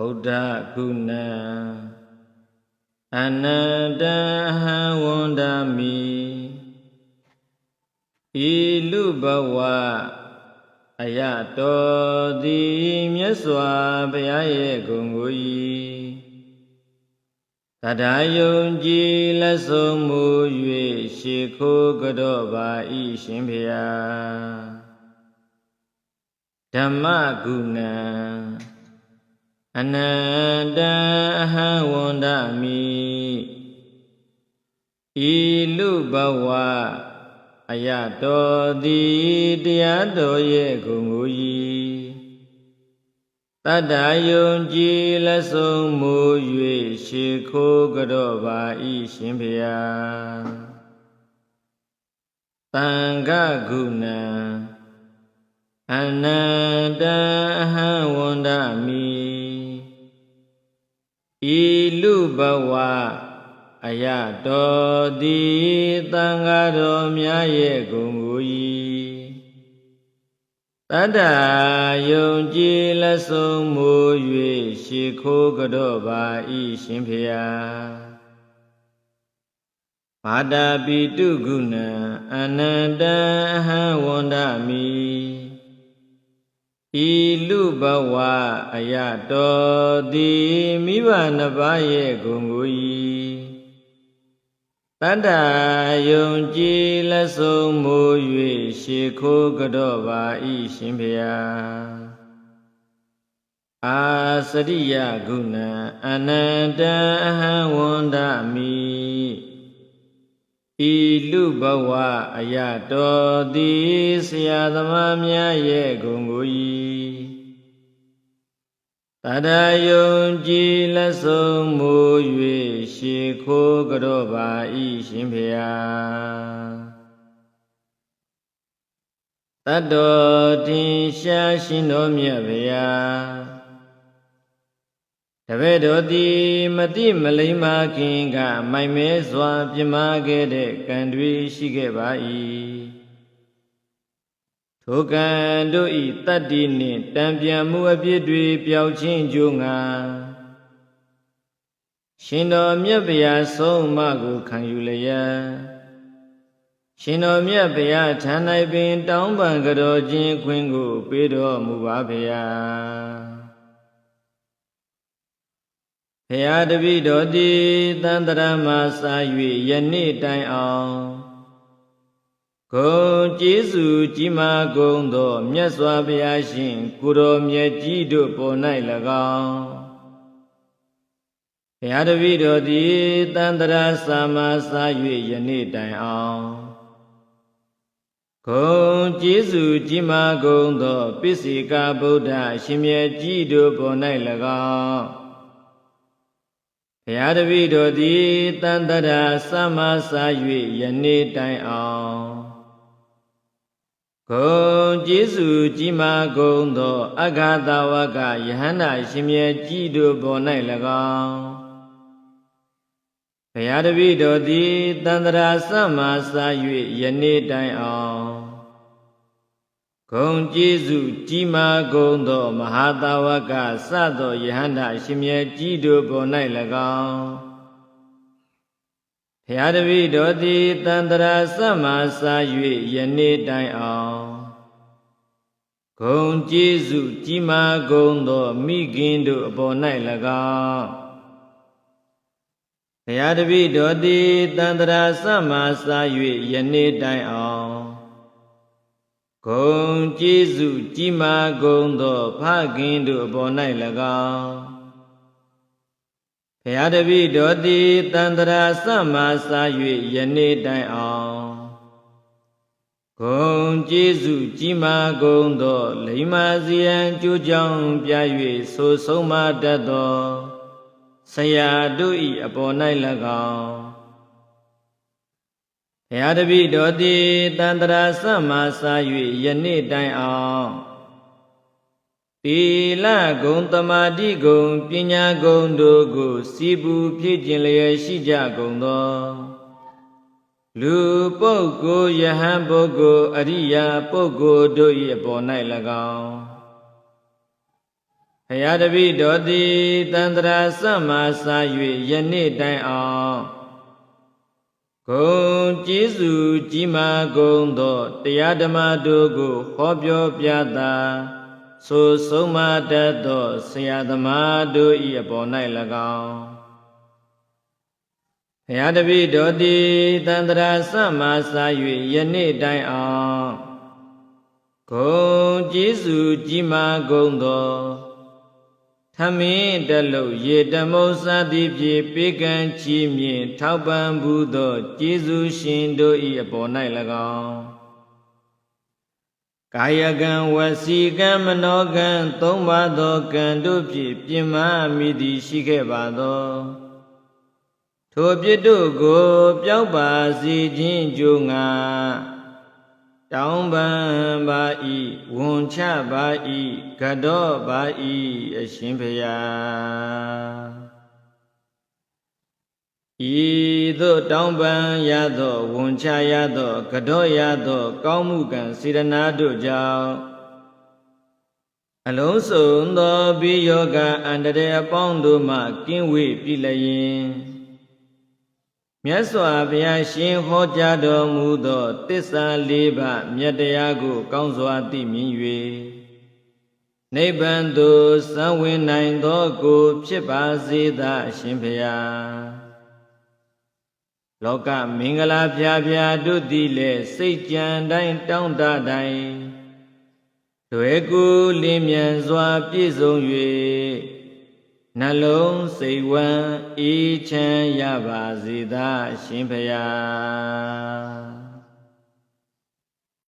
ဗုဒ္ဓကုဏံအနန္တဟံဝန္ဒမိဤလူဘဝအယတော်သည်မြတ်စွာဘုရားရဲ့ဂုဏ်ကို၏တရားယုံကြည်လက်ဆုံးမူ၍ရှ िख ိုးကြော့ပါဤရှင်ဖေယဓမ္မကုဏံ အနန္တအဟံဝန္ဒမိဤလူဘဝအယတော်သည်တရားတော်ရဲ့ဂုဏ်ကို၏တတ္တယုံကြည်လက်ဆုံးမူ၍ရှ िख ိုးကြော့ပါဤရှင်ဖေယတန်ခကုဏံအနန္တအဟံဝန္ဒမိ ဤလူဘဝအယတော်သည်တန်ဃာတော်များရဲ့ဂုဏ်ကို၏တတ္တယုံကြည်လက်ဆုံးမူ၍ရှ िख ိုးကြော့ပါဤရှင်ဖေယဘာတာပိတုကုဏံအနန္တအဟံဝန္ဒမိ ဤလူဘဝအယတော်သည်မိဘနှစ်ပါးရဲ့ဂုဏ်ကို၏တတ္တယုံကြည်လက်ဆုံးမူ၍ရှ िख ိုးကြော့ပါဤရှင်ဖေယအာစရိယဂုဏံအနန္တအဟံဝန္ဒမိ ဤလူဘဝအယတော်သည်ဆရာသမားများရဲ့ဂုဏ်ကို၏တတယုံကြည်လက်ဆုံးမူ၍ရှ िख ိုးကြော့ပါဤရှင်ဖေယတတ္တော်တင်ရှားရှင်တော်မြတ်ဗျာ တပည့်တော်သည်မတိမလိမ္မာခင်က မိုင်မဲစွာ ပြမခဲ့တဲ့ကံတွေရှိခဲ့ပါ၏ထိုကံတို့ဤတတ္တိနှင့်တံပြန်မှုအပြစ်တွေပျောက်ခြင်းကြိုးငါရှင်တော်မြတ်ဗျာဆုံးမကိုခံယူလျက်ရှင်တော်မြတ်ဗျာဌာ၌ပင် တောင်းပန်ကြတော်ခြင်းခွင့်ကို ပေးတော်မူပါဗျာ ဖရာတပိတော်သည်တန်တရာမှာစာ၍ယနေ့တိုင်အောင်ဂုံကျေးဇူးကြီးမားကုန်သောမြတ်စွာဘုရားရှင်ကိုတော်မြတ်ကြီးတို့ပေါ်၌၎င်းဘုရားတပိတော်သည်တန်တရာစာမှာစာ၍ယနေ့တိုင်အောင်ဂုံကျေးဇူးကြီးမားကုန်သောပိစိကဗုဒ္ဓအရှင်မြတ်ကြီးတို့ပေါ်၌၎င်း ဘုရားတပည့်တော်သည်တန်တရာသမစာ၍ယနေ့တိုင်အောင်ဂုံကျေးဇူးကြီးမားကုန်သောအဂါတဝကယဟန္တာရှင်မြတ်ကြီးတို့ပေါ်၌၎င်းဘုရားတပည့်တော်သည်တန်တရာသမစာ၍ယနေ့တိုင်အောင် ဂုံကျေးဇူးကြီးမားကုန်သောမဟာတာဝကစသောယဟန္တာရှင်မြတ်ကြီးတို့ပေါ်၌၎င်းဘုရားတပည့်တော်သည်တန်တရာသမစာ၍ယနေ့တိုင်အောင်ဂုံကျေးဇူးကြီးမားကုန်သောမိခင်တို့အပေါ်၌၎င်းဘုရားတပည့်တော်သည်တန်တရာသမစာ၍ယနေ့တိုင်အောင် ဂုံကျေးဇူးကြီးမားကုန်သောဖခင်တို့အပေါ်၌၎င်းဘုရားတပည့်တော်သည်တန်တရာသမစာ၍ယနေ့တိုင်အောင်ဂုံကျေးဇူးကြီးမားကုန်သောလိမ္မာစီယံကြိုးကြောင်းပြ၍ဆိုဆုံးမတတ်သောဆရာတို့၏အပေါ်၌၎င်း ဘုရားတပည့်တော်သည်တန်တရာသမစာ၍ယနေ့တိုင်အောင်တိလဂုံတမာတိဂုံပညာဂုံတို့ကိုစီပူဖြည့်ကျင်လျက်ရှိကြကုန်သောလူပုဂ္ဂိုလ်ယဟန်ပုဂ္ဂိုလ်အရိယာပုဂ္ဂိုလ်တို့၏အပေါ်၌၎င်းဖရာတပိတော်သည်တန္တရာစမစာ၍ယနေ့တိုင်အောင် ဂုံကျေးဇူးကြီးမားကုန်သောတရားဓမ္မတို့ကိုဟောပြောပြတာဆိုဆုံးမတတ်သောဆရာသမားတို့၏အပေါ်၌၎င်းဘုရားတပည့်တော်သည်တန္တရာစမစာ၍ယနေ့တိုင်အောင်ဂုံကျေးဇူးကြီးမားကုန်သော ထမင်းတလုံးရေတမုံစသည်ဖြင့်ပေကံချီးမြင့်ထောက်ပံ့ဘူးသောကျေးဇူးရှင်တို့၏အပေါ်၌၎င်းကာယကံဝစီကံမနောကံသုံးပါးသောကံတို့ဖြင့်ပြင်းမမိသည်ရှိခဲ့ပါသောထိုပြစ်တို့ကိုပျောက်ပါစေခြင်းကြိုးငါ တောင်းပန်ပါဤဝန်ချပါဤကတော်ပါဤအရှင်ဖျားဤသို့တောင်းပန်ရသောဝန်ချရသောကတော်ရသော ကောင်းမှုကံစေရနာတို့ကြောင့်အလုံးစုံသောဘိယောကအန္တရာယ်အပေါင်းတို့မှကင်းဝေးပြီလျင် မြတ်စွာဘုရားရှင်ဟောကြားတော်မူသောတစ္ဆာလေးပါးမြတ်တရားကို ကောင်းစွာသိမြင်၍နိဗ္ဗာန်သို့စံဝင်နိုင်သောကို ဖြစ်ပါစေသာအရှင်ဘုရားလောကမင်္ဂလာဖြာဖြာတို့သည်လည်းစိတ်ကြံတိုင်းတောင်းတတိုင်းတွေ့ကူလင်းမြန်စွာပြည့်စုံ၍ နှလုံးစိတ်ဝမ်းအေးချမ်းရပါစေသာရှင်ဖျား